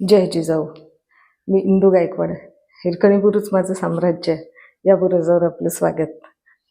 जय जिजाऊ. मी इंदू गायकवाड हिरकणी गुरुच माझं साम्राज्य या बुरुजावर आपलं स्वागत.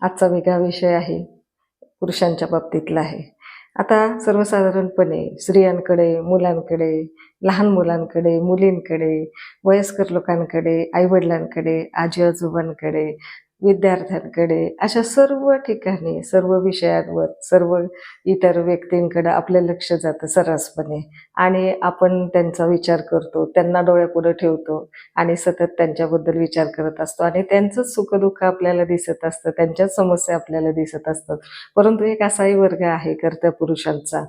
आजचा वेगळा विषय आहे. पुरुषांच्या बाबतीतला आहे. आता सर्वसाधारणपणे स्त्रियांकडे मुलांकडे लहान मुलांकडे मुलींकडे वयस्कर लोकांकडे आईवडिलांकडे आजी आजोबांकडे विद्यार्थ्यांकडे अशा सर्व ठिकाणी सर्व विषयांवर सर्व इतर व्यक्तींकडे आपलं लक्ष जातं सर्रासपणे. आणि आपण त्यांचा विचार करतो त्यांना डोळ्यापुढं ठेवतो आणि सतत त्यांच्याबद्दल विचार करत असतो. आणि त्यांचंच सुखदुःख आपल्याला दिसत असतं त्यांच्याच समस्या आपल्याला दिसत असतात. परंतु एक असाही वर्ग आहे कर्त्या पुरुषांचा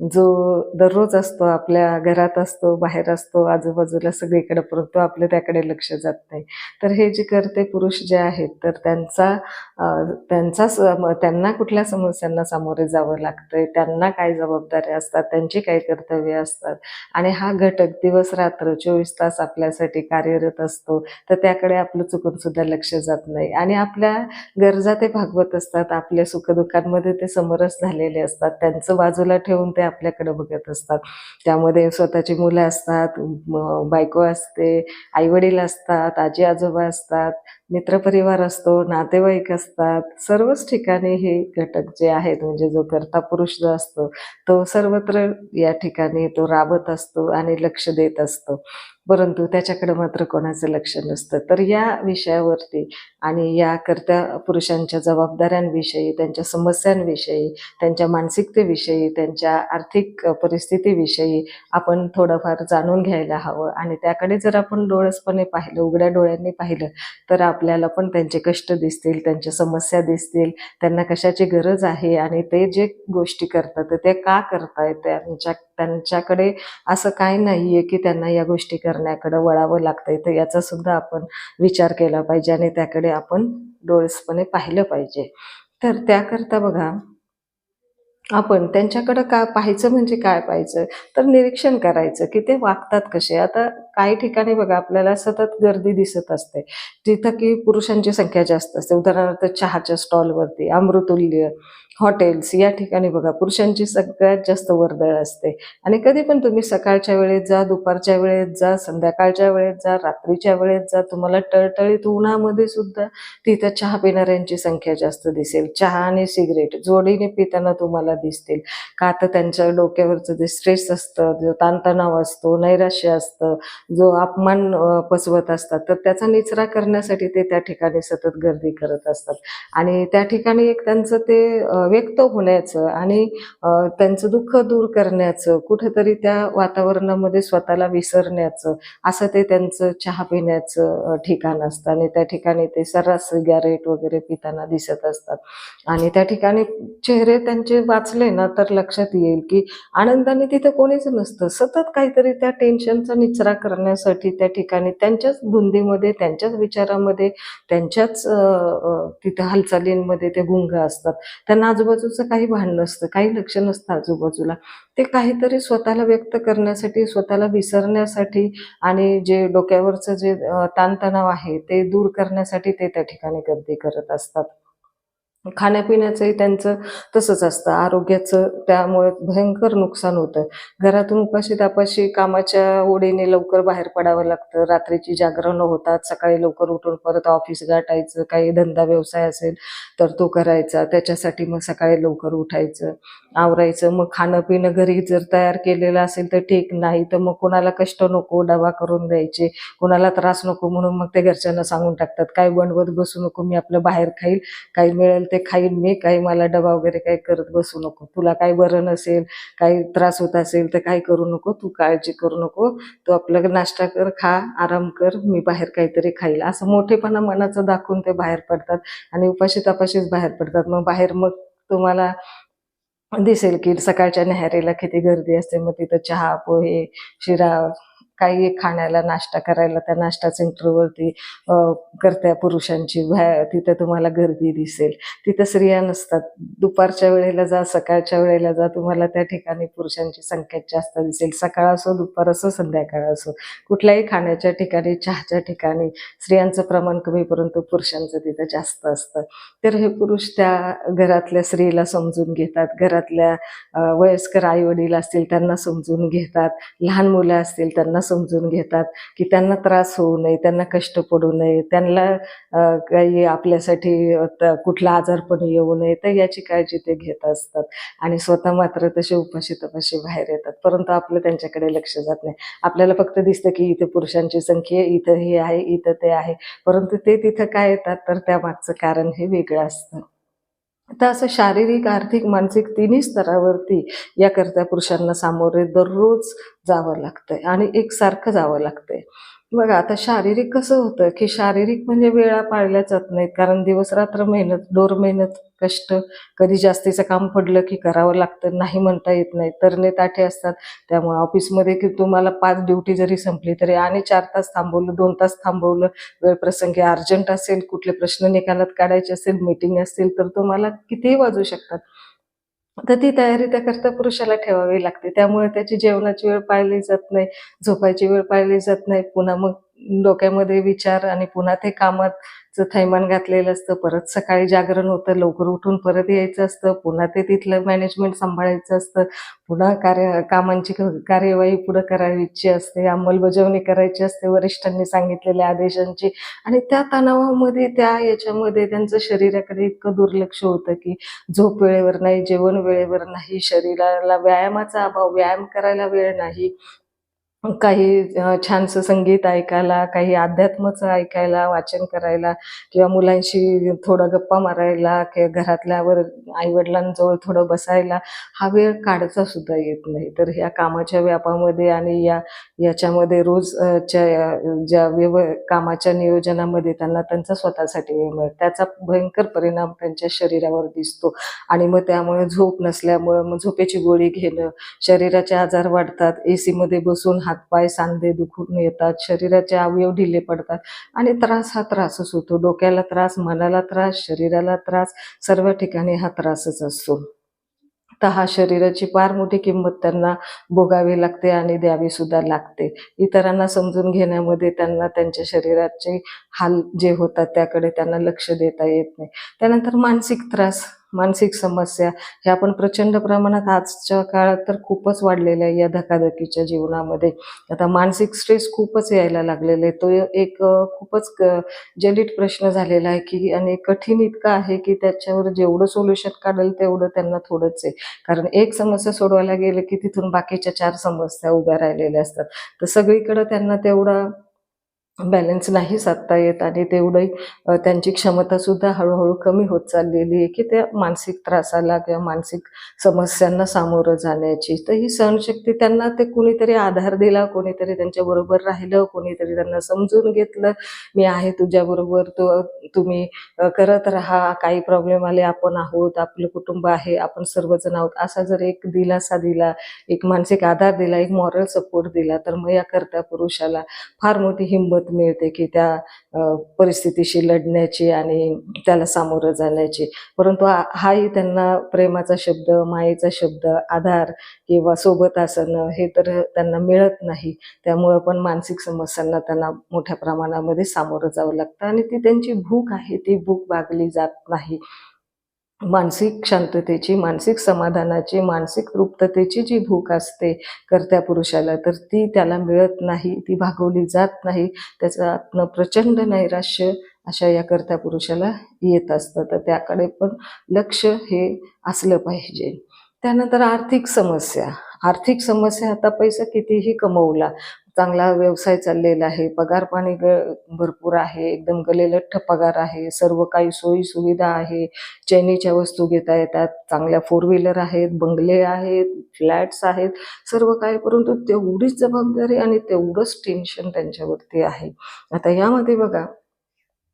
जो दररोज असतो आपल्या घरात असतो बाहेर असतो आजूबाजूला सगळीकडे पुरतो आपलं त्याकडे लक्ष जात नाही. तर हे जे करते पुरुष जे आहेत तर त्यांचा त्यांचा त्यांना कुठल्या समस्यांना सामोरे जावं लागतंय त्यांना काय जबाबदाऱ्या असतात त्यांची काय कर्तव्य असतात? आणि हा घटक दिवस रात्र चोवीस तास आपल्यासाठी कार्यरत असतो तर त्याकडे आपलं चुकून सुद्धा लक्ष जात नाही. आणि आपल्या गरजा ते भागवत असतात आपल्या सुखदुःखांमध्ये ते समरस झालेले असतात त्यांचं बाजूला ठेवून ते आपल्याकडे बघत असतात. त्यामध्ये स्वतःची मुलं असतात बायको असते आईवडील असतात आजी आजोबा असतात मित्रपरिवार असतो नातेवाईक असतात. सर्वच ठिकाणी हे घटक जे आहेत म्हणजे जो करता पुरुष जो असतो तो सर्वत्र या ठिकाणी तो राबत असतो आणि लक्ष देत असतो. परंतु त्याच्याकडे मात्र कोणाचं लक्ष नसतं. तर या विषयावरती आणि या पुरुषांच्या जबाबदाऱ्यांविषयी त्यांच्या समस्यांविषयी त्यांच्या मानसिकतेविषयी त्यांच्या आर्थिक परिस्थितीविषयी आपण थोडंफार जाणून घ्यायला हवं. आणि त्याकडे जर आपण डोळसपणे पाहिलं उघड्या डोळ्यांनी पाहिलं तर आपल्याला पण त्यांचे कष्ट दिसतील त्यांच्या समस्या दिसतील त्यांना कशाची गरज आहे आणि ते जे गोष्टी करतात तर ते का करतायत त्यांच्या त्यांच्याकडे असं काय नाहीये की त्यांना या गोष्टी करण्याकडे वळावं लागतंय. तर याचा सुद्धा आपण विचार केला पाहिजे आणि त्याकडे आपण डोळसपणे पाहिलं पाहिजे. तर त्याकरता बघा आपण त्यांच्याकडं का पाहायचं म्हणजे काय पाहायचं? तर निरीक्षण करायचं की ते वागतात कसे? आता काही ठिकाणी बघा आपल्याला सतत गर्दी दिसत असते. जिथं की पुरुषांची संख्या जास्त असते. उदाहरणार्थ चहाच्या स्टॉलवरती अमृतुल्य हॉटेल्स या ठिकाणी बघा पुरुषांची सगळ्यात जास्त वर्दळ असते. आणि कधी पण तुम्ही सकाळच्या वेळेत जा दुपारच्या वेळेत जा संध्याकाळच्या वेळेत जा रात्रीच्या वेळेत जा तुम्हाला टळटळीत उन्हामध्ये सुद्धा तिथं चहा पिणाऱ्यांची संख्या जास्त दिसेल. चहा आणि सिगरेट जोडीने पिताना तुम्हाला दिसतील. का तर त्यांच्या डोक्यावरचं जे स्ट्रेस असतं जो ताणतणाव असतो नैराश्य असतं जो अपमान पसवत पचवत असतात तर त्याचा निचरा करण्यासाठी ते त्या ठिकाणी सतत गर्दी करत असतात. आणि त्या ठिकाणी एक त्यांचं ते व्यक्त होण्याचं आणि त्यांचं दुःख दूर करण्याचं कुठेतरी त्या वातावरणामध्ये स्वतःला विसरण्याचं असं ते त्यांचं चहा पिण्याचं ठिकाण असतं. आणि त्या ठिकाणी ते सर्रास सिगारेट वगैरे पिताना दिसत असतात. आणि त्या ठिकाणी चेहरे त्यांचे वाचले ना तर लक्षात येईल की आनंदाने तिथे कोणीच नसतं. सतत काहीतरी त्या टेन्शनचा निचरा करण्यासाठी त्या ठिकाणी त्यांच्याच बुंदीमध्ये त्यांच्याच विचारामध्ये त्यांच्याच तिथं तिथे हालचालींमध्ये ते गुंग असतात. त्यांना आजूबाजूचं काही भान नसतं काही लक्ष नसतं आजूबाजूला. ते काहीतरी स्वतःला व्यक्त करण्यासाठी स्वतःला विसरण्यासाठी आणि जे डोक्यावरचं जे ताणतणाव आहे ते दूर करण्यासाठी ते त्या ठिकाणी गर्दी करत असतात. खाण्यापिण्याचंही त्यांचं तसंच असतं. आरोग्याचं त्यामुळे भयंकर नुकसान होतं. घरातून उपाशी तापाशी कामाच्या ओढीने लवकर बाहेर पडावं लागतं. रात्रीची जागरणं होतात. सकाळी लवकर उठून परत ऑफिस गाठायचं. काही धंदा व्यवसाय असेल तर तो करायचा. त्याच्यासाठी मग सकाळी लवकर उठायचं. आवरायचं मग खाणं पिणं घरी जर तयार केलेलं असेल तर ठीक नाही तर मग कोणाला कष्ट नको डबा करून द्यायचे कोणाला त्रास नको म्हणून मग ते घरच्यांना सांगून टाकतात काय बनवत बसू नको मी आपलं बाहेर खाईल काही मिळेल ते खाईन मी काही मला डबा वगैरे काही करत बसू नको तुला काही बरं नसेल काही त्रास होत असेल तर काही करू नको तू काळजी करू नको तू आपलं नाश्ता कर खा आराम कर मी बाहेर काहीतरी खाईल. असं मोठेपणा मनाचं दाखवून ते बाहेर पडतात आणि उपाशी तपाशीच बाहेर पडतात. मग बाहेर मग तुम्हाला दिसेल की सकाळच्या न्याहारीला किती गर्दी असते मग तिथं चहा पोहे शिरा काही खाण्याला नाश्ता करायला त्या नाश्ता सेंटरवरती करत्या पुरुषांची भ्या तिथं तुम्हाला गर्दी दिसेल. तिथं स्त्रिया नसतात. दुपारच्या वेळेला जा सकाळच्या वेळेला जा तुम्हाला त्या ठिकाणी पुरुषांची संख्या जास्त दिसेल. सकाळ असो दुपार असो संध्याकाळ असो. कुठल्याही खाण्याच्या ठिकाणी चहाच्या ठिकाणी स्त्रियांचं प्रमाण कमी परंतु पुरुषांचं तिथं जास्त असतं. तर हे पुरुष त्या घरातल्या स्त्रीला समजून घेतात. घरातल्या वयस्कर आई वडील असतील त्यांना समजून घेतात. लहान मुलं असतील त्यांना समजून घेतात की त्यांना त्रास होऊ नये त्यांना कष्ट पडू नये त्यांना काही आपल्यासाठी कुठला आजारपण येऊ नये तर याची काळजी ते घेत असतात. आणि स्वतः मात्र तसे उपाशी तपाशी बाहेर येतात. परंतु आपलं त्यांच्याकडे लक्ष जात नाही. आपल्याला फक्त दिसतं की इथे पुरुषांची संख्या इथं हे आहे इथं ते आहे. परंतु ते तिथं काय येतात तर त्या मागचं कारण हे वेगळं असतं. तर असं शारीरिक आर्थिक मानसिक तिन्ही स्तरावरती याकरता पुरुषांना सामोरे दररोज जावं लागतंय आणि एकसारखं जावं लागतंय. बघा आता शारीरिक कसं होतं? की शारीरिक म्हणजे वेळा पाळल्या जात नाहीत. कारण दिवस रात्र मेहनत डोर मेहनत कष्ट कधी जास्तीचं काम पडलं की करावं लागतं नाही म्हणता येत नाही. तरणे ताठे असतात. त्यामुळे ऑफिसमध्ये की तुम्हाला पाच ड्युटी जरी संपली तरी आणि चार तास थांबवलं दोन तास थांबवलं वेळ प्रसंगी अर्जंट असेल कुठले प्रश्न निकालात काढायचे असेल मीटिंग असेल तर तुम्हाला कितीही वाजू शकतात. तर ती तयारी त्याकरता पुरुषाला ठेवावी लागते. त्यामुळे त्याची जेवणाची वेळ पाळली जात नाही झोपायची वेळ पाळली जात नाही पुन्हा मग डोक्यामध्ये विचार आणि पुन्हा ते कामाचं थैमान घातलेलं असतं. परत सकाळी जागरण होतं लवकर उठून परत यायचं असतं. पुन्हा ते तिथलं मॅनेजमेंट सांभाळायचं असतं. पुन्हा कार्य कामांची कार्यवाही पुढे करायची असते. अंमलबजावणी करायची असते वरिष्ठांनी सांगितलेल्या आदेशांची. आणि त्या तणावामध्ये त्या याच्यामध्ये त्यांचं शरीराकडे इतकं दुर्लक्ष होतं की झोप वेळेवर नाही जेवण वेळेवर नाही शरीराला व्यायामाचा अभाव व्यायाम करायला वेळ नाही. काही छानसं संगीत ऐकायला काही अध्यात्मचं ऐकायला वाचन करायला किंवा मुलांशी थोडं गप्पा मारायला किंवा घरातल्यावर आईवडिलांजवळ थोडं बसायला हा वेळ काढता सुद्धा येत नाही. तर ह्या कामाच्या व्यापामध्ये आणि या याच्यामध्ये रोजच्या ज्या व्यव कामाच्या नियोजनामध्ये त्यांना त्यांचा स्वतःसाठी वेळ मिळत. त्याचा भयंकर परिणाम त्यांच्या शरीरावर दिसतो. आणि मग त्यामुळे झोप नसल्यामुळं मग झोपेची गोळी घेणं शरीराचे आजार वाढतात ए सीमध्ये बसून हातपाय सांधे दुखून येतात शरीराचे अवयव ढिले पडतात आणि त्रास हा त्रासच होतो. डोक्याला त्रास मनाला त्रास शरीराला त्रास सर्व ठिकाणी हा त्रासच असतो. तर हा शरीराची फार मोठी किंमत त्यांना भोगावी लागते आणि द्यावी सुद्धा लागते. इतरांना समजून घेण्यामध्ये त्यांना त्यांच्या शरीराचे हाल जे होतात त्याकडे त्यांना लक्ष देता येत नाही. त्यानंतर मानसिक त्रास. मानसिक समस्या ह्या पण प्रचंड प्रमाणात आजच्या काळात तर खूपच वाढलेल्या आहे या धकाधकीच्या जीवनामध्ये. आता मानसिक स्ट्रेस खूपच यायला लागलेला आहे. तो एक खूपच क- प्रश्न झालेला आहे की आणि कठीण इतका आहे की त्याच्यावर जेवढं सोल्युशन काढेल तेवढं त्यांना थोडंच आहे. कारण एक समस्या सोडवायला गेलं की तिथून बाकीच्या चार समस्या उभ्या राहिलेल्या असतात. तर सगळीकडं त्यांना तेवढा बॅलन्स नाही साधता येत आणि तेवढंही त्यांची क्षमतासुद्धा हळूहळू कमी होत चाललेली आहे की त्या मानसिक त्रासाला किंवा मानसिक समस्यांना सामोरं जाण्याची. तर ही सहनशक्ती त्यांना ते कोणीतरी आधार दिला कोणीतरी त्यांच्याबरोबर राहिलं कोणीतरी त्यांना समजून घेतलं मी आहे तुझ्याबरोबर तो तुम्ही करत राहा काही प्रॉब्लेम आले आपण आहोत आपलं कुटुंब आहे आपण सर्वजण आहोत. असा जर एक दिलासा दिला एक मानसिक आधार दिला एक मॉरल सपोर्ट दिला तर मग याकरता पुरुषाला फार मोठी हिंमत मिळते की त्या परिस्थितीशी लढण्याची आणि त्याला सामोरं जाण्याची. परंतु हाही त्यांना प्रेमाचा शब्द मायेचा शब्द आधार किंवा सोबत असणं हे तर त्यांना मिळत नाही. त्यामुळं पण मानसिक समस्यांना त्यांना मोठ्या प्रमाणामध्ये सामोरं जावं लागतं आणि ती त्यांची भूक आहे ती भूक भागली जात नाही. मानसिक शांततेची मानसिक समाधानाची मानसिक तृप्ततेची जी भूक असते कर्त्या पुरुषाला तर ती त्याला मिळत नाही ती भागवली जात नाही. त्याचं आत्म प्रचंड नैराश्य अशा या कर्त्या पुरुषाला येत असतं. तर त्याकडे पण लक्ष हे असलं पाहिजे. त्यानंतर आर्थिक समस्या. आर्थिक समस्या आता पैसा कितीही कमवला चांगला व्यवसाय चाललेला आहे. पगार पाणी ग- भरपूर आहे. एकदम गलेलठ्ठ पगार आहे. सर्व काही सोयी सुविधा आहे. चैनीच्या वस्तू घेता येतात. चांगल्या फोर व्हीलर आहेत. बंगले आहेत. फ्लॅट्स आहेत. सर्व काही. परंतु तेवढीच जबाबदारी आणि तेवढंच टेन्शन त्यांच्यावरती आहे. आता यामध्ये बघा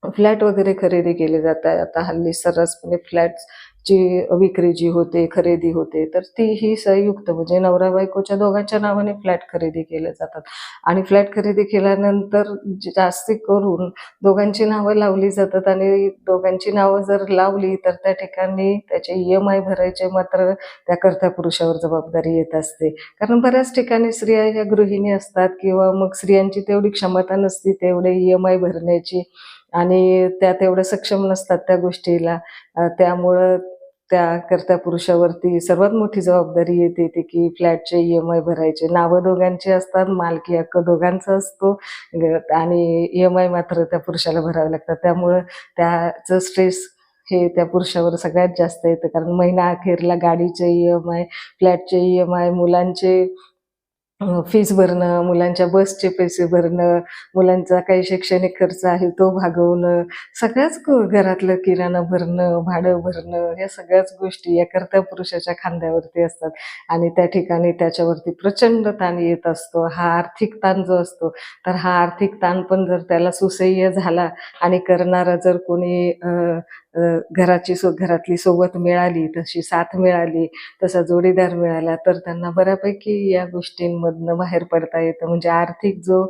फ्लॅट वगैरे खरेदी केले जात आहे आता हल्ली सर्रासपणे फ्लॅट्स जी विक्री जी होते खरेदी होते तर ती ही संयुक्त म्हणजे नवरा बायकोच्या दोघांच्या नावाने फ्लॅट खरेदी केले जातात. आणि फ्लॅट खरेदी केल्यानंतर जास्ती करून दोघांची नावं लावली जातात आणि दोघांची नावं जर लावली तर त्या ठिकाणी त्याचे ई एम आय भरायचे मात्र त्या करता पुरुषावर जबाबदारी येत असते. कारण बऱ्याच ठिकाणी स्त्रिया ह्या गृहिणी असतात किंवा मग स्त्रियांची तेवढी क्षमता नसती तेवढे ई एम आय भरण्याची. आणि त्या तेवढ्या सक्षम नसतात त्या गोष्टीला. त्यामुळं त्या करत्या पुरुषावरती सर्वात मोठी जबाबदारी येते ती की फ्लॅटचे ई एम आय भरायचे. नावं दोघांची असतात मालकी हक्क दोघांचा असतो. आणि ई एम आय मात्र त्या पुरुषाला भरावे लागतात. त्यामुळं त्याचं स्ट्रेस हे त्या पुरुषावर सगळ्यात जास्त येतं. कारण महिना अखेरला गाडीचे ई एम आय फ्लॅटचे ई एम आय मुलांचे फीस भरणं मुलांच्या बसचे पैसे भरणं मुलांचा काही शैक्षणिक खर्च आहे तो भागवणं सगळ्याच घरातलं किराणा भरणं भाडं भरणं या सगळ्याच गोष्टी या करत्या पुरुषाच्या खांद्यावरती असतात. आणि त्या ठिकाणी त्याच्यावरती प्रचंड ताण येत असतो. हा आर्थिक ताण जो असतो तर हा आर्थिक ताण पण जर त्याला सुसह्य झाला आणि करणारा जर कोणी घराची सो घरातली सोबत मिळाली तशी साथ मिळाली तसा जोडीदार मिळाला तर त्यांना बऱ्यापैकी या मधनं बाहेर पडता येतं. म्हणजे आर्थिक जो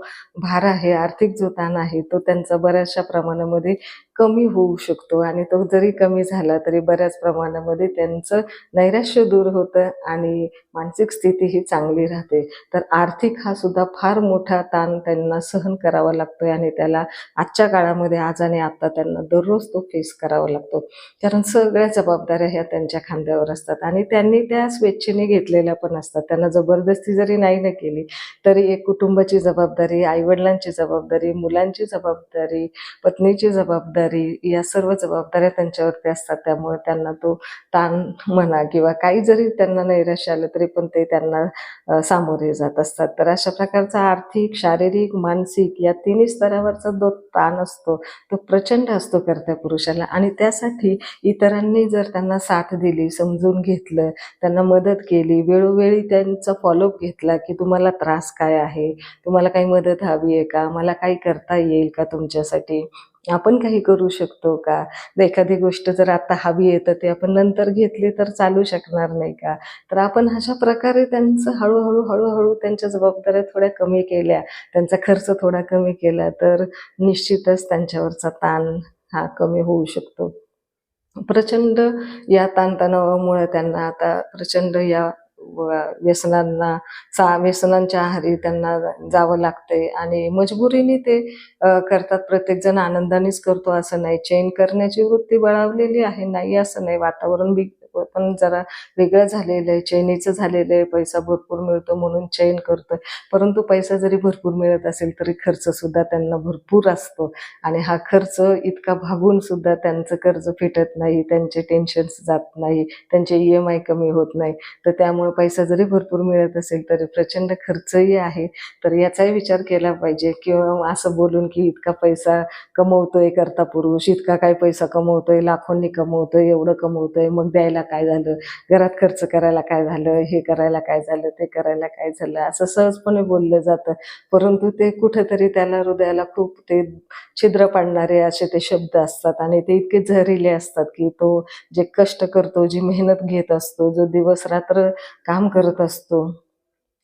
भार आहे आर्थिक जो ताण आहे तो त्यांचा बऱ्याचशा प्रमाणामध्ये कमी होऊ शकतो आणि तो जरी कमी झाला तरी बऱ्याच प्रमाणामध्ये त्यांचं नैराश्य दूर होतं आणि मानसिक स्थिती ही चांगली राहते. तर आर्थिक हा सुद्धा फार मोठा ताण त्यांना सहन करावा लागतो आणि त्याला आजच्या काळामध्ये आज आणि आता त्यांना दररोज तो फेस करावा लागतो. कारण सगळ्या जबाबदाऱ्या ह्या त्यांच्या खांद्यावर असतात आणि त्यांनी त्या स्वेच्छेने घेतलेल्या पण असतात. त्यांना जबरदस्ती जरी नाही ना केली तरी एक कुटुंबाची जबाबदारी आईवडिलांची जबाबदारी मुलांची जबाबदारी पत्नीची जबाबदारी या सर्व जबाबदाऱ्या त्यांच्यावरती असतात. त्यामुळे त्यांना तो ताण म्हणा किंवा काही जरी त्यांना नैराश्य आलं तरी पण ते त्यांना सामोरे जात असतात. तर अशा प्रकारचा आर्थिक शारीरिक मानसिक या तिन्ही स्तरावरचा जो ताण असतो तो प्रचंड असतो करत्या पुरुषाला. आणि त्यासाठी इतरांनी जर त्यांना साथ दिली समजून घेतलं त्यांना मदत केली वेळोवेळी त्यांचा फॉलोअप घेतला की तुम्हाला त्रास काय आहे? तुम्हाला काही मदत हवी आहे का? मला काही करता येईल का तुमच्यासाठी? आपण काही करू शकतो का? एखादी गोष्ट जर आता हवी आहे तर ते आपण नंतर घेतली तर चालू शकणार नाही का? तर आपण अशा प्रकारे त्यांचं हळूहळू हळूहळू त्यांच्या जबाबदाऱ्या थोड्या कमी केल्या त्यांचा खर्च थोडा कमी केला तर निश्चितच त्यांच्यावरचा ताण हा कमी होऊ शकतो. प्रचंड या ताणतणावामुळे त्यांना आता प्रचंड या व्यसनांना सा व्यसनांच्या आहारी त्यांना जावं लागतंय. आणि मजबुरीने ते करतात. प्रत्येकजण आनंदानेच करतो असं नाही. चैन करण्याची वृत्ती बळावलेली आहे. नाही असं नाही. वातावरण बिग पण जरा वेगळं झालेलं आहे चैनीचं झालेलं आहे पैसा भरपूर मिळतो म्हणून चैन करतोय. परंतु पैसा जरी भरपूर मिळत असेल तरी खर्च सुद्धा त्यांना भरपूर असतो. आणि हा खर्च इतका भागून सुद्धा त्यांचं कर्ज फिटत नाही त्यांचे टेन्शन्स जात नाही त्यांचे ई एम आय कमी होत नाही. तर त्यामुळे पैसा जरी भरपूर मिळत असेल तरी प्रचंड खर्चही आहे. तर याचाही विचार केला पाहिजे. किंवा असं बोलून की इतका पैसा कमवतोय करता पुरुष इतका काय पैसा कमवतोय लाखोंनी कमवतोय एवढं कमवतोय मग द्यायला काय झालं? घरात खर्च करायला काय झालं? हे करायला काय झालं? ते करायला काय झालं? असं सहजपणे बोललं जातं. परंतु ते कुठेतरी त्याला हृदयाला खूप ते छिद्र पाडणारे असे ते शब्द असतात आणि ते इतके झहरिले असतात की तो जे कष्ट करतो जी मेहनत घेत असतो जो दिवस रात्र काम करत असतो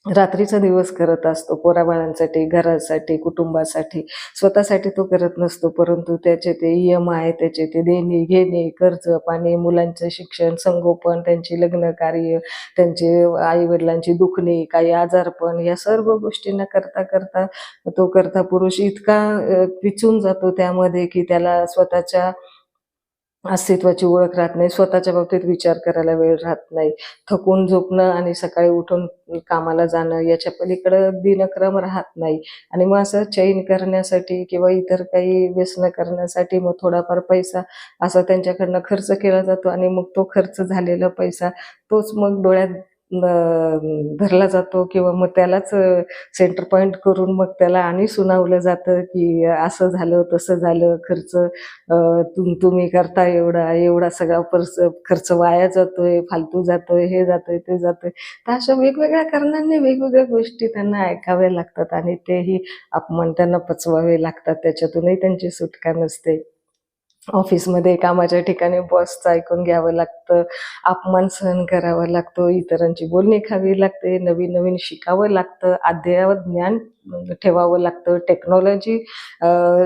रात्रीचा दिवस करत असतो. पोराबाळांसाठी घरासाठी कुटुंबासाठी. स्वतःसाठी तो करत नसतो परंतु त्याचे ते ई एम आय त्याचे ते देणे घेणे कर्ज पाणी मुलांचं शिक्षण संगोपन त्यांची लग्न कार्य त्यांचे आईवडिलांची दुखणे काही आजारपण या सर्व गोष्टींना करता करता तो करता पुरुष इतका पिचून जातो त्यामध्ये की त्याला स्वतःच्या अस्तित्वाची ओळख राहत नाही. स्वतःच्या बाबतीत विचार करायला वेळ राहत नाही. थकून झोपणं आणि सकाळी उठून कामाला जाणं याच्या पलीकडं दिनक्रम राहत नाही. आणि मग असं चैन करण्यासाठी किंवा इतर काही व्यसन करण्यासाठी मग थोडाफार पैसा असा त्यांच्याकडनं खर्च केला जातो आणि मग तो खर्च झालेला पैसा तोच मग डोळ्यात धरला जातो किंवा मग त्यालाच सेंटर पॉईंट करून मग त्याला आणि सुनावलं जातं की असं झालं तसं झालं खर्च तुम तुम्ही करता एवढा एवढा सगळा पर्स खर्च वाया जातोय फालतू जातोय हे जातोय ते जातोय. तर अशा वेगवेगळ्या कारणांनी वेगवेगळ्या गोष्टी त्यांना ऐकाव्या लागतात आणि तेही अपमान त्यांना पचवावे लागतात. त्याच्यातूनही त्यांची सुटका नसते. ऑफिसमध्ये कामाच्या ठिकाणी बॉसचं ऐकून घ्यावं लागतं अपमान सहन करावा लागतो इतरांची बोलणी खावी लागते नवीन नवीन शिकावं लागतं अद्ययावत ज्ञान ठेवावं लागतं. टेक्नॉलॉजी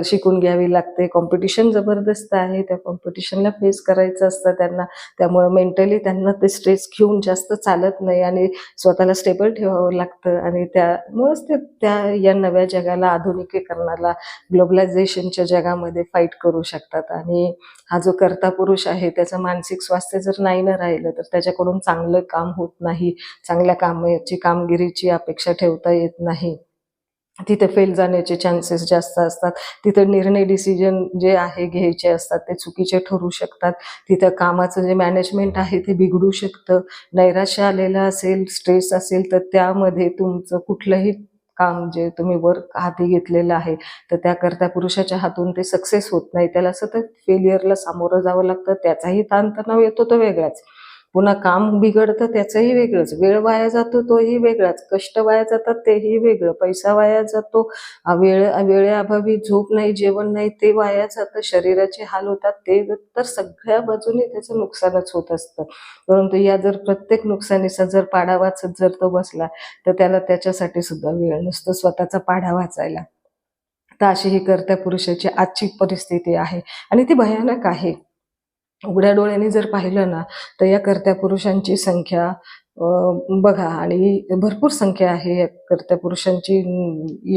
शिकून घ्यावी लागते. कॉम्पिटिशन जबरदस्त आहे. त्या कॉम्पिटिशनला फेस करायचं असतं त्यांना. त्यामुळे मेंटली त्यांना ते स्ट्रेस घेऊन जास्त चालत नाही आणि स्वतःला स्टेबल ठेवावं लागतं. आणि त्यामुळेच ते त्या या नव्या जगाला आधुनिकीकरणाला ग्लोबलायझेशनच्या जगामध्ये फाईट करू शकतात. आणि हा जो कर्ता पुरुष आहे त्याचं मानसिक स्वास्थ्य जर नाही ना राहिलं तर त्याच्याकडून चांगलं काम होत नाही. चांगल्या कामाची कामगिरीची अपेक्षा ठेवता येत नाही. तिथे फेल जाण्याचे चान्सेस जास्त असतात. तिथं निर्णय डिसिजन जे आहे घ्यायचे असतात ते चुकीचे ठरू शकतात. तिथं कामाचं जे मॅनेजमेंट आहे ते बिघडू शकतं. नैराश्य आलेलं असेल स्ट्रेस असेल तर त्यामध्ये तुमचं कुठलंही काम जे तुम्ही वर्क हाती घेतलेलं आहे तर त्याकरता पुरुषाच्या हातून ते सक्सेस होत नाही. त्याला सतत फेलियरला सामोरं जावं लागतं. त्याचाही ताणतणाव येतो तो वेगळाच. पुन्हा काम बिघडतं त्याचंही वेगळंच. वेळ वाया जातो तोही वेगळाच. कष्ट वाया जातात तेही वेगळं. पैसा वाया जातो वेळ वेळेअभावी झोप नाही जेवण नाही ते वाया जातं. शरीराचे हाल होतात ते तर सगळ्या बाजूने त्याचं नुकसानच होत असतं. परंतु या जर प्रत्येक नुकसानीचा जर पाडा वाचत जर तो बसला तर त्याला त्याच्यासाठी सुद्धा वेळ नसतो स्वतःचा पाढा वाचायला. तर अशी ही कर्त्या पुरुषाची आजची परिस्थिती आहे. आणि ती भयानक आहे. उघड्या डोळ्यांनी जर पाहिलं ना तर या कर्त्या पुरुषांची संख्या बघा आणि भरपूर संख्या आहे या कर्त्या पुरुषांची.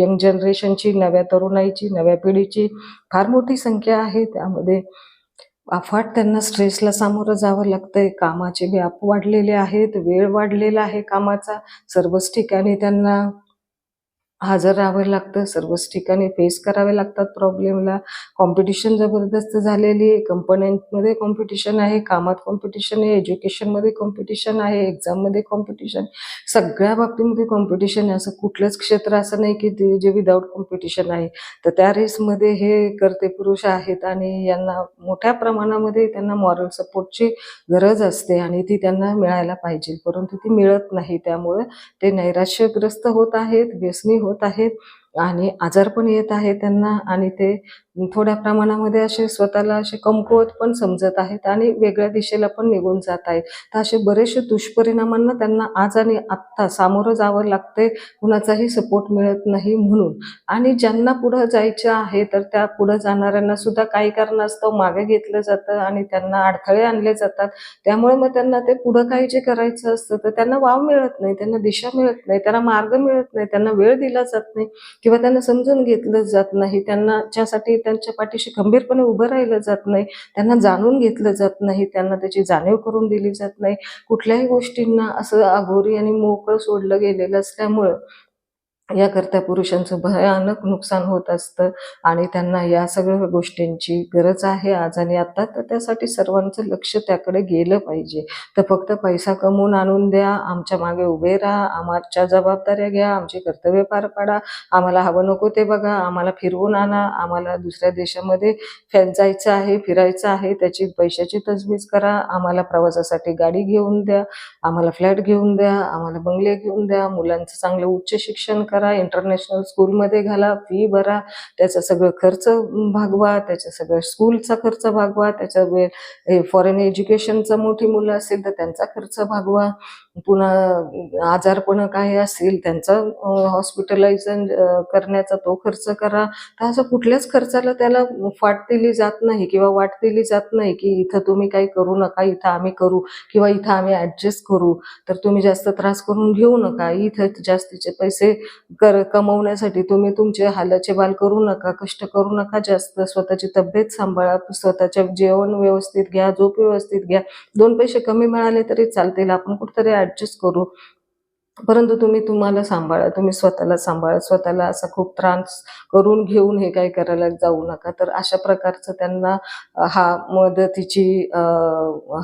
यंग जनरेशनची नव्या तरुणाईची नव्या पिढीची फार मोठी संख्या आहे. त्यामध्ये अफाट त्यांना स्ट्रेसला सामोरं जावं लागतंय. कामाचे व्याप वाढलेले आहेत वेळ वाढलेला आहे कामाचा. सर्वच ठिकाणी त्यांना हजर राहावं लागतं सर्वच ठिकाणी फेस करावे लागतात प्रॉब्लेमला कॉम्पिटिशन जबरदस्त झालेली आहे. कंपन्यांमध्ये कॉम्पिटिशन आहे कामात कॉम्पिटिशन आहे एज्युकेशनमध्ये कॉम्पिटिशन आहे एक्झाममध्ये कॉम्पिटिशन सगळ्या बाबतीमध्ये कॉम्पिटिशन आहे. असं कुठलंच क्षेत्र असं नाही की ते जे विदाऊट कॉम्पिटिशन आहे. तर त्या रेसमध्ये हे करते पुरुष आहेत आणि यांना मोठ्या प्रमाणामध्ये त्यांना मॉरल सपोर्टची गरज असते आणि ती त्यांना मिळायला पाहिजे. परंतु ती मिळत नाही. त्यामुळे ते नैराश्यग्रस्त होत आहेत व्यसनी होत होत आहेत आणि आजार पण येत आहे त्यांना आणि ते थोड्या प्रमाणामध्ये असे स्वतःला असे कमकुवत पण समजत आहेत आणि वेगळ्या दिशेला पण निघून जात आहेत. तर असे बरेचसे दुष्परिणामांना त्यांना आज आणि आत्ता सामोरं जावं लागतंय कुणाचाही सपोर्ट मिळत नाही म्हणून. आणि ज्यांना पुढं जायचं आहे तर त्या पुढं जाणाऱ्यांना सुद्धा काही कारणास्तव मागे घेतलं जातं आणि त्यांना अडथळे आणले जातात. त्यामुळे मग त्यांना ते पुढं काही जे करायचं असतं तर त्यांना वाव मिळत नाही त्यांना दिशा मिळत नाही त्यांना मार्ग मिळत नाही त्यांना वेळ दिला जात नाही किंवा त्यांना समजून घेतलं जात नाही. त्यांना ज्यासाठी त्यांच्या पाठीशी खंबीरपणे उभं राहिलं जात नाही. त्यांना जाणून घेतलं जात नाही. त्यांना त्याची जाणीव करून दिली जात नाही. कुठल्याही गोष्टींना असं अघोरी आणि मोकळं सोडलं गेलेलं असल्यामुळं याकरता पुरुषांचं भयानक नुकसान होत असतं आणि त्यांना या सगळ्या गोष्टींची गरज आहे आज आणि आता. तर त्यासाठी सर्वांचं लक्ष त्याकडे गेलं पाहिजे. तर फक्त पैसा कमवून आणून द्या आमच्या मागे उभे राहा आमच्या जबाबदाऱ्या घ्या आमचे कर्तव्य पार पाडा. आम्हाला हवं नको ते बघा आम्हाला फिरवून आणा आम्हाला दुसऱ्या देशामध्ये जायचं आहे फिरायचं आहे त्याची पैशाची तजवीज करा. आम्हाला प्रवासासाठी गाडी घेऊन द्या आम्हाला फ्लॅट घेऊन द्या आम्हाला बंगले घेऊन द्या मुलांचं चांगलं उच्च शिक्षण करा. इंटरनॅशनल स्कूलमध्ये घाला फी भरा त्याचा सगळं खर्च भागवा त्याच्या सगळं स्कूलचा खर्च भागवा त्याच्या फॉरेन एज्युकेशनचं मोठी मुलं असेल तर त्यांचा खर्च भागवा. पुन्हा आजारपण काही असेल त्यांचं हॉस्पिटलायझन करण्याचा तो खर्च करा. तर असं कुठल्याच खर्चाला त्याला फाट दिली जात नाही किंवा वाट दिली जात नाही की इथं तुम्ही काही करू नका इथं आम्ही करू किंवा इथं आम्ही ऍडजस्ट करू. तर तुम्ही जास्त त्रास करून घेऊ नका. इथं जास्तीचे पैसे कर कमवण्यासाठी तुम्ही तुमचे हालाचे बाल करू नका कष्ट करू नका जास्त. स्वतःची तब्येत सांभाळा स्वतःच्या जेवण व्यवस्थित घ्या झोप व्यवस्थित घ्या. दोन पैसे कमी मिळाले तरी चालतील. आपण कुठेतरी ऍडजस्ट करू परंतु तुम्ही तुम्हाला सांभाळा तुम्ही स्वतःला सांभाळा. स्वतःला असा खूप त्रास करून घेऊन हे काही करायला जाऊ नका. तर अशा प्रकारचं त्यांना हा मदतीची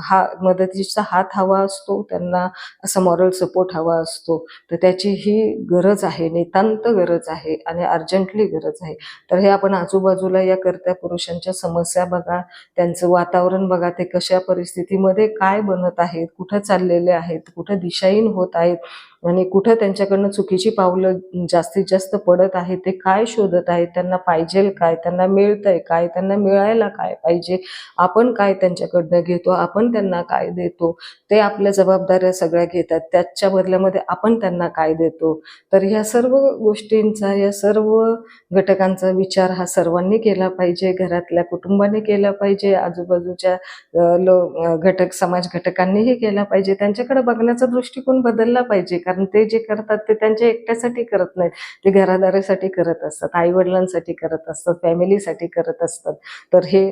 हा मदतीचा हात हवा असतो. त्यांना असा मॉरल सपोर्ट हवा असतो. तर त्याची ही गरज आहे. नितांत गरज आहे आणि अर्जंटली गरज आहे. तर हे आपण आजूबाजूला या कर्त्या पुरुषांच्या समस्या बघा. त्यांचं वातावरण बघा. ते कशा परिस्थितीमध्ये काय बनत आहेत कुठं चाललेले आहेत कुठं दिशाहीन होत आहेत. आणि कुठं त्यांच्याकडनं चुकीची पावलं जास्तीत जास्त पडत आहे ते काय शोधत आहेत त्यांना पाहिजे काय त्यांना मिळतंय काय त्यांना मिळायला काय पाहिजे आपण काय त्यांच्याकडनं घेतो आपण त्यांना काय देतो ते आपल्या जबाबदाऱ्या सगळ्या घेतात त्याच्या बदल्यामध्ये आपण त्यांना काय देतो. तर ह्या सर्व गोष्टींचा या सर्व घटकांचा विचार हा सर्वांनी केला पाहिजे घरातल्या कुटुंबाने केला पाहिजे आजूबाजूच्या लो घटक समाज घटकांनीही केला पाहिजे त्यांच्याकडे बघण्याचा दृष्टिकोन बदलला पाहिजे कारण ते जे करतात ते त्यांच्या एकट्यासाठी करत नाहीत. ते घरादारासाठी करत असतात आई वडिलांसाठी करत असतात फॅमिलीसाठी करत असतात. तर हे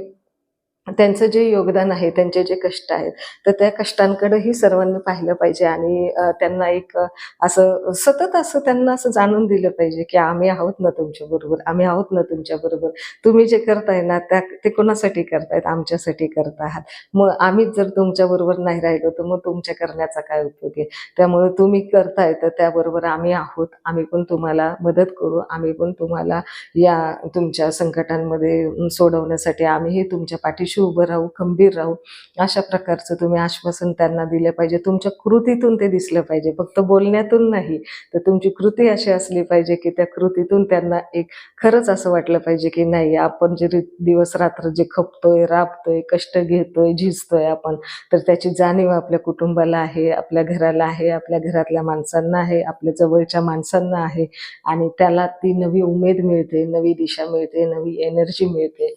त्यांचं जे योगदान आहे त्यांचे जे कष्ट आहेत तर त्या कष्टांकडेही सर्वांनी पाहिलं पाहिजे आणि त्यांना एक असं सतत असं त्यांना असं जाणून दिलं पाहिजे की आम्ही आहोत ना तुमच्या बरोबर आम्ही आहोत ना तुमच्या बरोबर. तुम्ही जे करताय ना त्या ते कोणासाठी करतायत? आमच्यासाठी करत आहात. मग आम्हीच जर तुमच्या बरोबर नाही राहिलो तर मग तुमच्या करण्याचा काय उपयोग आहे? त्यामुळे तुम्ही करताय तर त्याबरोबर आम्ही आहोत. आम्ही पण तुम्हाला मदत करू. आम्ही पण तुम्हाला या तुमच्या संकटांमध्ये सोडवण्यासाठी आम्हीही तुमच्या पाठीशी उभं राहू खंबीर राहू अशा प्रकारचं तुम्ही आश्वासन त्यांना दिलं पाहिजे. तुमच्या कृतीतून ते दिसलं पाहिजे. फक्त बोलण्यातून नाही तर तुमची कृती अशी असली पाहिजे की त्या कृतीतून त्यांना एक खरंच असं वाटलं पाहिजे की नाही आपण जे दिवस रात्र जे खपतोय राबतोय कष्ट घेतोय झिजतोय आपण तर त्याची जाणीव आपल्या कुटुंबाला आहे आपल्या घराला आहे आपल्या घरातल्या माणसांना आहे आपल्या जवळच्या माणसांना आहे आणि त्याला ती नवी उमेद मिळते नवी दिशा मिळते नवी एनर्जी मिळते.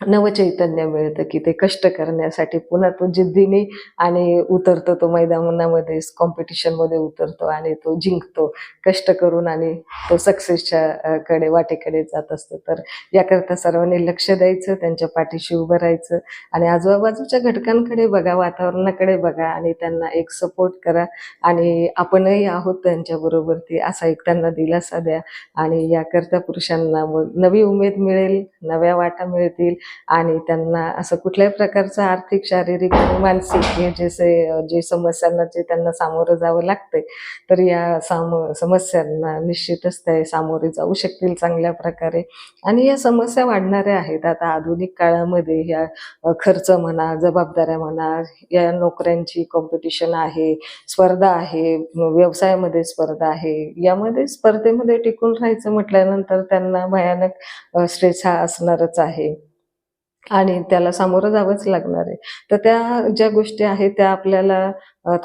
नवचैतन्य मिळतं की ते कष्ट करण्यासाठी. पुन्हा तो जिद्दीने आणि उतरतो तो मैदानामध्ये कॉम्पिटिशनमध्ये उतरतो आणि तो जिंकतो. कष्ट करून आणि तो सक्सेसच्या कडे वाटेकडे जात असतो. तर याकरता सर्वांनी लक्ष द्यायचं त्यांच्या पाठीशी उभं राहायचं आणि आजूबाजूच्या घटकांकडे बघा वातावरणाकडे बघा आणि त्यांना एक सपोर्ट करा आणि आपणही आहोत त्यांच्याबरोबर ती असा एक त्यांना दिलासा द्या आणि याकरता पुरुषांना मग नवी उमेद मिळेल नव्या वाटा मिळतील आणि त्यांना असं कुठल्याही प्रकारचं आर्थिक शारीरिक आणि मानसिक हे जे जे समस्यांना जे त्यांना सामोरं जावं लागतंय तर या साम समस्यांना निश्चितच ते सामोरे जाऊ शकतील चांगल्या प्रकारे. आणि या समस्या वाढणाऱ्या आहेत. आता आधुनिक काळामध्ये ह्या खर्च म्हणा जबाबदाऱ्या म्हणा या नोकऱ्यांची कॉम्पिटिशन आहे स्पर्धा आहे व्यवसायामध्ये स्पर्धा आहे यामध्ये स्पर्धेमध्ये टिकून राहायचं म्हटल्यानंतर त्यांना भयानक स्ट्रेस हा असणारच आहे. आणि त्याला सामोरं जावंच लागणार आहे. तर त्या ज्या गोष्टी आहेत त्या आपल्याला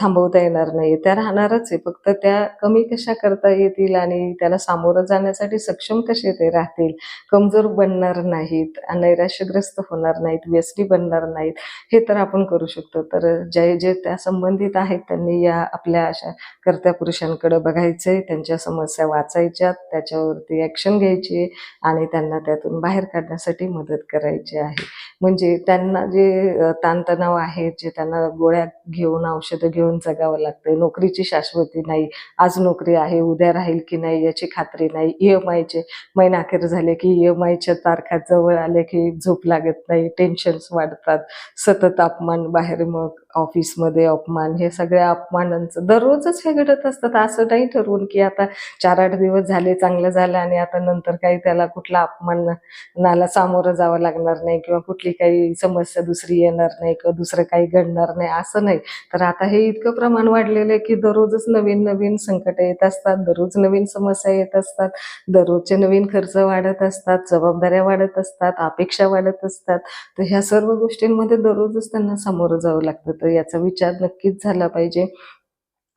थांबवता येणार नाही. त्या राहणारच आहे. फक्त त्या कमी कशा करता येतील आणि त्याला सामोरं जाण्यासाठी सक्षम कसे ते राहतील? कमजोर बनणार नाहीत नैराश्यग्रस्त होणार नाहीत. व्यसनी बनणार नाहीत. हे तर आपण करू शकतो. तर जे जे त्या संबंधित आहेत त्यांनी या आपल्या अशा कर्त्या पुरुषांकडे बघायचंय. त्यांच्या समस्या वाचायच्या. त्याच्यावरती ॲक्शन घ्यायची आणि त्यांना त्यातून बाहेर काढण्यासाठी मदत करायची आहे. म्हणजे त्यांना जे ताणतणाव आहे जे त्यांना गोळ्या घेऊन औषधं घेऊन जगावं लागतंय. नोकरीची शाश्वती नाही. आज नोकरी आहे उद्या राहील की नाही याची खात्री नाही. ई एम आयचे महिना अखेर झाले की ई एम आयच्या तारखा जवळ आले की झोप लागत नाही. टेन्शन्स वाढतात. सतत तापमान बाहेर मग ऑफिसमध्ये अपमान हे सगळ्या अपमानांचं. दररोजच हे घडत असतात असं नाही ठरवून की आता चार आठ दिवस झाले चांगलं झालं आणि आता नंतर काही त्याला कुठला अपमानाला सामोरं जावं लागणार नाही किंवा कुठली काही समस्या दुसरी येणार नाही किंवा दुसरं काही घडणार नाही असं नाही. तर आता हे इतकं प्रमाण वाढलेलं आहे की दररोजच नवीन नवीन संकट येत असतात दररोज नवीन समस्या येत असतात दररोजचे नवीन खर्च वाढत असतात जबाबदाऱ्या वाढत असतात अपेक्षा वाढत असतात. तर ह्या सर्व गोष्टींमध्ये दररोजच त्यांना सामोरं जावं लागतं. तर याचा विचार नक्कीच झाला पाहिजे.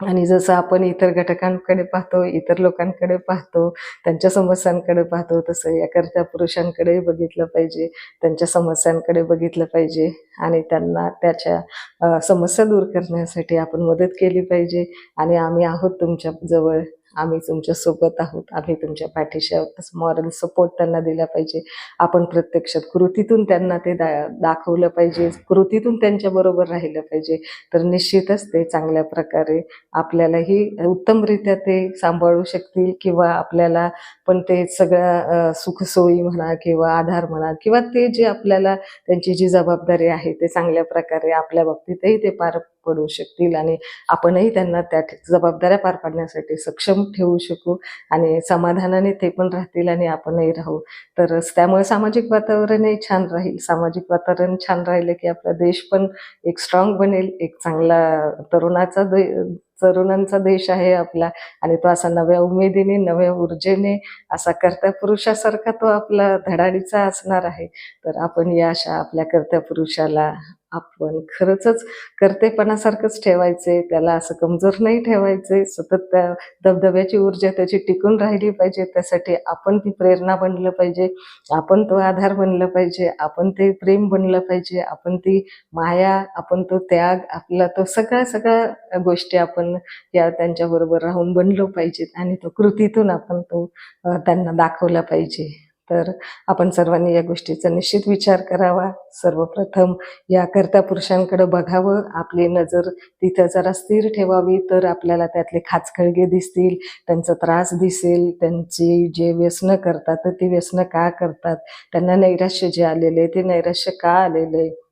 आणि जसं आपण इतर घटकांकडे पाहतो इतर लोकांकडे पाहतो त्यांच्या समस्यांकडे पाहतो तसं याकरता पुरुषांकडे बघितलं पाहिजे त्यांच्या समस्यांकडे बघितलं पाहिजे आणि त्यांना त्याच्या समस्या दूर करण्यासाठी आपण मदत केली पाहिजे. आणि आम्ही आहोत तुमच्या जवळ. आम्ही तुमच्यासोबत आहोत. आम्ही तुमच्या पाठीशी आहोत असं मॉरल सपोर्ट त्यांना दिला पाहिजे. आपण प्रत्यक्षात कृतीतून त्यांना ते दा दाखवलं पाहिजे. कृतीतून त्यांच्याबरोबर राहिलं पाहिजे. तर निश्चितच ते चांगल्या प्रकारे आपल्यालाही उत्तमरित्या ते सांभाळू शकतील किंवा आपल्याला पण ते सगळ्या सुखसोयी म्हणा किंवा आधार म्हणा किंवा ते जे आपल्याला त्यांची जी जबाबदारी आहे ते चांगल्या प्रकारे आपल्या बाबतीतही ते पार पडू शकतील आणि आपणही त्यांना त्या जबाबदाऱ्या पार पाडण्यासाठी सक्षम ठेवू शकू आणि समाधानाने ते पण राहतील आणि आपणही राहू. तर त्यामुळे सामाजिक वातावरणही छान राहील. सामाजिक वातावरण छान राहिलं की आपला देश पण एक स्ट्रॉंग बनेल. एक चांगला तरुणाचा दे- तरुणांचा देश आहे आपला आणि तो असा नव्या उमेदीने नव्या ऊर्जेने असा कर्त्या पुरुषासारखा तो आपला धडाडीचा असणार आहे. तर आपण या अशा आपल्या कर्त्या पुरुषाला आपण खरंच कर्तेपणासारखंच ठेवायचे त्याला असं कमजोर नाही ठेवायचे सतत त्या धबधब्याची ऊर्जा त्याची टिकून राहिली पाहिजे त्यासाठी आपण ती प्रेरणा बनलं पाहिजे आपण तो आधार बनलं पाहिजे आपण ते प्रेम बनलं पाहिजे आपण ती माया आपण तो त्याग आपला तो सगळ्या सगळ्या गोष्टी आपण या त्यांच्याबरोबर राहून बनलो पाहिजेत आणि तो कृतीतून आपण तो त्यांना दाखवला पाहिजे. तर आपण सर्वांनी या गोष्टीचा निश्चित विचार करावा. सर्वप्रथम या कर्त्या पुरुषांकडे बघावं. आपली नजर तिथं जरा स्थिर ठेवावी. तर आपल्याला त्यातले खाचखळगे दिसतील त्यांचा त्रास दिसेल त्यांची जे व्यसनं करतात तर ती व्यसनं का करतात? त्यांना नैराश्य जे आलेले आहे, ते नैराश्य का आलेलं आहे?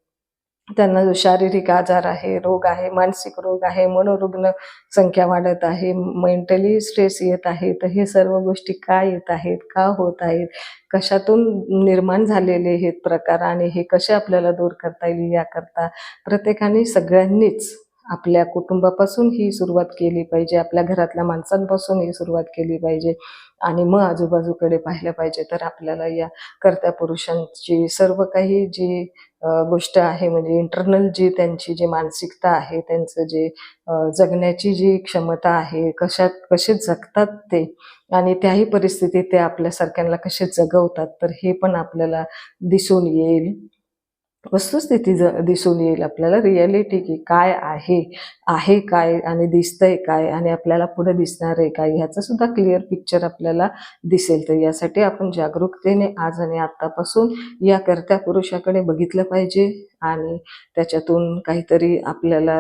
त्यांना जो शारीरिक आजार आहे रोग आहे मानसिक रोग आहे मनोरुग्ण संख्या वाढत आहे मेंटली स्ट्रेस येत आहे तर हे सर्व गोष्टी का येत आहेत का होत आहेत कशातून निर्माण झालेले हे प्रकार आणि हे कसे आपल्याला दूर करता येईल याकरता प्रत्येकाने सगळ्यांनीच आपल्या कुटुंबापासून ही सुरुवात केली पाहिजे आपल्या घरातल्या माणसांपासून ही सुरुवात केली पाहिजे. आणि मग आजूबाजूकडे पाहिलं पाहिजे तर आपल्याला या कर्त्या पुरुषांची सर्व काही जी गोष्ट आहे म्हणजे इंटरनल जी त्यांची जी मानसिकता आहे त्यांचं जे जगण्याची जी क्षमता आहे कशात कसे जगतात ते आणि त्याही परिस्थितीत ते आपल्यासारख्यांना कसे जगवतात तर हे पण आपल्याला दिसून येईल. वस्तुस्थिती ज दिसून येईल आपल्याला. रियालिटी की काय आहे आहे काय आणि दिसतंय काय आणि आपल्याला पुढे दिसणार आहे काय ह्याचं सुद्धा क्लिअर पिक्चर आपल्याला दिसेल. तर यासाठी आपण जागरूकतेने आज आणि आत्तापासून या कर्त्या पुरुषाकडे बघितलं पाहिजे आणि त्याच्यातून काहीतरी आपल्याला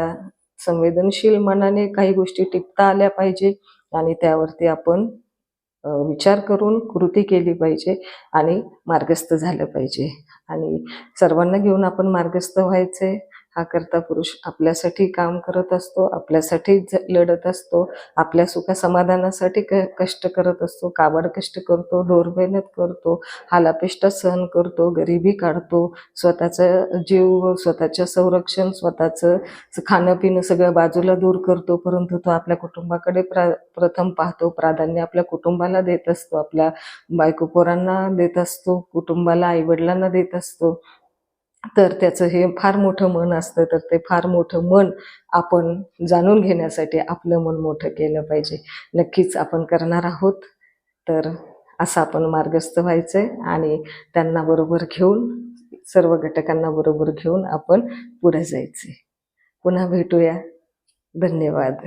संवेदनशील मनाने काही गोष्टी टिपता आल्या पाहिजे आणि त्यावरती आपण विचार करून कृती केली पाहिजे आणि मार्गस्थ झालं पाहिजे. आणि सर्वांना घेऊन आपण मार्गस्थ व्हायचे. हा करता पुरुष आपल्यासाठी काम करत असतो आपल्यासाठी लढत असतो आपल्या सुखा समाधानासाठी क कष्ट करत असतो काबाड कष्ट करतो डोर मेहनत करतो हालापेष्टा सहन करतो गरिबी काढतो स्वतःचं जीव स्वतःचं संरक्षण स्वतःचं खाणं पिणं सगळं बाजूला दूर करतो परंतु तो आपल्या कुटुंबाकडे प्रा प्रथम पाहतो प्राधान्य आपल्या कुटुंबाला देत असतो आपल्या बायको पोरांना देत असतो कुटुंबाला आईवडिलांना देत असतो. तर त्याचं हे फार मोठं मन असतं तर ते फार मोठं मन आपण जाणून घेण्यासाठी आपलं मन मोठं केलं पाहिजे. नक्कीच आपण करणार आहोत. तर असं आपण मार्गस्थ व्हायचं आहे आणि त्यांना बरोबर घेऊन सर्व घटकांना बरोबर घेऊन आपण पुढे जायचे पुन्हा भेटूया. धन्यवाद.